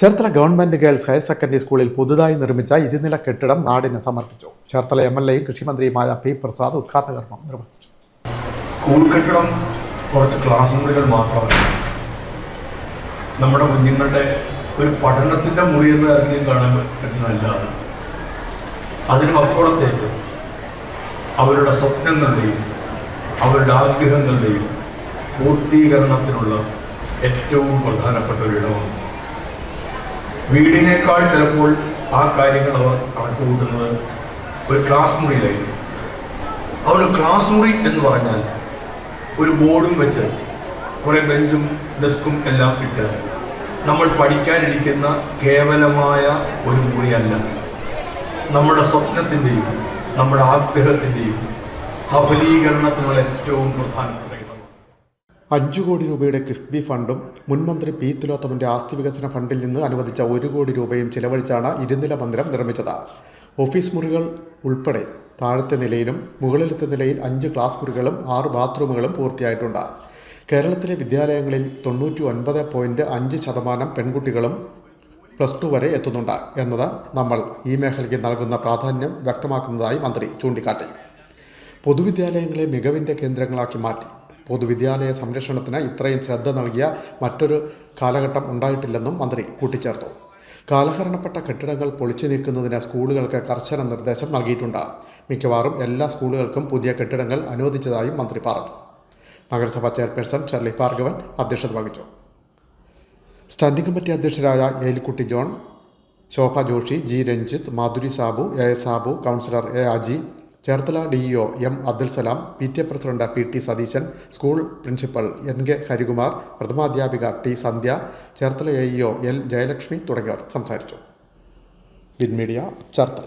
Cherthala government girls higher secondary സ്കൂളിൽ പുതുതായി നിർമ്മിച്ച ഇരുനില കെട്ടിടം നാടിന് സമർപ്പിച്ചു. ചേർത്തല എം എൽ എയും കൃഷിമന്ത്രിയുമായ പി പ്രസാദ് ഉദ്ഘാടന കർമ്മം നിർവഹിച്ചു. സ്കൂൾ കെട്ടിടം കുറച്ച് ക്ലാസ് മുറികൾ മാത്രമല്ല. നമ്മുടെ കുഞ്ഞുങ്ങളുടെ ഒരു പഠനത്തിന്റെ മുറി എന്ന തരത്തിലും കാണാൻ പറ്റുന്നതല്ലാതെ അതിനും അപ്പുറത്തേക്ക് അവരുടെ സ്വപ്നങ്ങളുടെയും അവരുടെ ആഗ്രഹങ്ങളുടെയും പൂർത്തീകരണത്തിനുള്ള ഏറ്റവും പ്രധാനപ്പെട്ട ഒരിടമാണ് വീടിനേക്കാൾ ചിലപ്പോൾ ആ കാര്യങ്ങൾ അവർ കണക്ക് കൂട്ടുന്നത് ഒരു ക്ലാസ് മുറിയിലായിരിക്കും. ഒരു ക്ലാസ് മുറി എന്ന് പറഞ്ഞാൽ ഒരു ബോർഡും വെച്ച് കുറേ ബെഞ്ചും ഡെസ്കും എല്ലാം ഇട്ട് നമ്മൾ പഠിക്കാനിരിക്കുന്ന കേവലമായ ഒരു മുറിയല്ല. നമ്മുടെ സ്വപ്നത്തിന്റെയും നമ്മുടെ ആഗ്രഹത്തിന്റെയും സഫലീകരണത്തിനുള്ള ഏറ്റവും പ്രധാനപ്പെട്ട അഞ്ചു കോടി രൂപയുടെ കിഫ്ബി ഫണ്ടും മുൻമന്ത്രി പി തിലോത്തമന്റെ ആസ്തി വികസന ഫണ്ടിൽ നിന്ന് അനുവദിച്ച ഒരു കോടി രൂപയും ചെലവഴിച്ചാണ് ഇരുനില മന്ദിരം നിർമ്മിച്ചത്. ഓഫീസ് മുറികൾ ഉൾപ്പെടെ താഴത്തെ നിലയിലും മുകളിലത്തെ നിലയിൽ അഞ്ച് ക്ലാസ് മുറികളും ആറ് ബാത്റൂമുകളും പൂർത്തിയായിട്ടുണ്ട്. കേരളത്തിലെ വിദ്യാലയങ്ങളിൽ തൊണ്ണൂറ്റി ഒൻപത് പോയിന്റ് അഞ്ച് ശതമാനം പെൺകുട്ടികളും പ്ലസ് ടു വരെ എത്തുന്നുണ്ട് എന്നത് നമ്മൾ ഈ മേഖലയ്ക്ക് നൽകുന്ന പ്രാധാന്യം വ്യക്തമാക്കുന്നതായി മന്ത്രി ചൂണ്ടിക്കാട്ടി. പൊതുവിദ്യാലയങ്ങളെ മികവിന്റെ കേന്ദ്രങ്ങളാക്കി മാറ്റി. പൊതുവിദ്യാലയ സംരക്ഷണത്തിന് ഇത്രയും ശ്രദ്ധ നൽകിയ മറ്റൊരു കാലഘട്ടം ഉണ്ടായിട്ടില്ലെന്നും മന്ത്രി കൂട്ടിച്ചേർത്തു. കാലഹരണപ്പെട്ട കെട്ടിടങ്ങൾ പൊളിച്ചു നീക്കുന്നതിന് സ്കൂളുകൾക്ക് കർശന നിർദ്ദേശം നൽകിയിട്ടുണ്ട്. മിക്കവാറും എല്ലാ സ്കൂളുകൾക്കും പുതിയ കെട്ടിടങ്ങൾ അനുവദിച്ചതായും മന്ത്രി പറഞ്ഞു. നഗരസഭാ ചെയർപേഴ്സൺ ഷെർലി ഭാർഗവൻ അധ്യക്ഷത വഹിച്ചു. Standing committee അധ്യക്ഷരായ Elikutty John Shobha Joshi G Ranjith Madhuri Sabu A Sabu councillor A Aji Cherthala D DEO M Abdul Salam P T A president P T Satheesan school principal N K Harikumar പ്രഥമാധ്യാപിക T Sandhya Cherthala A EO L Jayalakshmi തുടങ്ങിയവർ സംസാരിച്ചു. Win media Cherthala.